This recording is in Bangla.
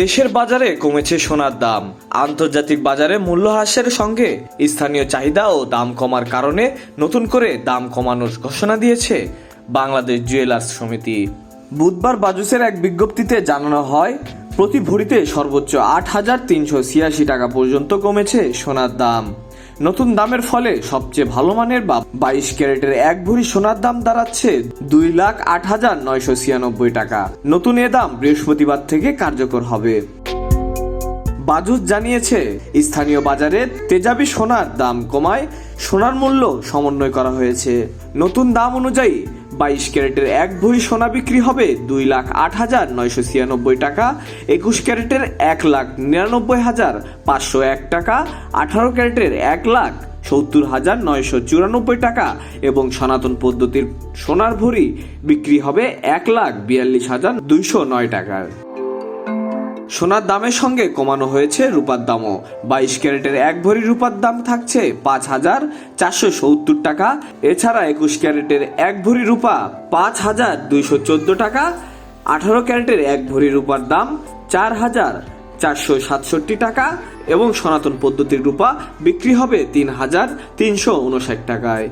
দেশের বাজারে কমেছে সোনার দাম। আন্তর্জাতিক বাজারে মূল্য হ্রাসের সঙ্গে স্থানীয় চাহিদা ও দাম কমার কারণে নতুন করে দাম কমানোর ঘোষণা দিয়েছে বাংলাদেশ জুয়েলার্স সমিতি। বুধবার বাজুসের এক বিজ্ঞপ্তিতে জানানো হয়, প্রতি ভরিতে সর্বোচ্চ আট হাজার তিনশো ছিয়াশি টাকা পর্যন্ত কমেছে সোনার দাম। নতুন দামের ফলে সবচেয়ে ভালো মানের বা বাইশ ক্যারেটের এক ভরি সোনার দাম দাঁড়াচ্ছে দুই লাখ আট হাজার নয়শো ছিয়ানব্বই টাকা। নতুন এ দাম বৃহস্পতিবার থেকে কার্যকর হবে। বাজুজ জানিয়েছে, স্থানীয় বাজারে তেজাবি সোনার দাম কমায়, সোনার মূল্য সমন্বয় করা হয়েছে। নতুন দাম অনুযায়ী বাইশ ক্যারেটের এক ভরি সোনা বিক্রি হবে দুই লাখ আট হাজার নয়শো ছিয়ানব্বই টাকা, একুশ ক্যারেটের এক লাখ নিরানব্বই হাজার পাঁচশো এক টাকা, আঠারো ক্যারেটের এক লাখ সত্তর হাজার নয়শো চুরানব্বই টাকা এবং সনাতন পদ্ধতির সোনার ভরি বিক্রি হবে এক লাখ বিয়াল্লিশ হাজার দুইশো নয় টাকার। সোনার দামের সঙ্গে কমানো হয়েছে রূপার দামও। বাইশ ক্যারেটের এক ভরি রূপার দাম থাকছে পাঁচ হাজার চারশো সত্তর টাকা। এছাড়া একুশ ক্যারেটের এক ভরি রূপা পাঁচ হাজার দুইশো চোদ্দ টাকা। আঠারো ক্যারেটের এক ভরি রূপার দাম চার হাজার চারশো সাতষট্টি টাকা এবং সনাতন পদ্ধতির রূপা বিক্রি হবে তিন হাজার তিনশো উনষাট টাকায়।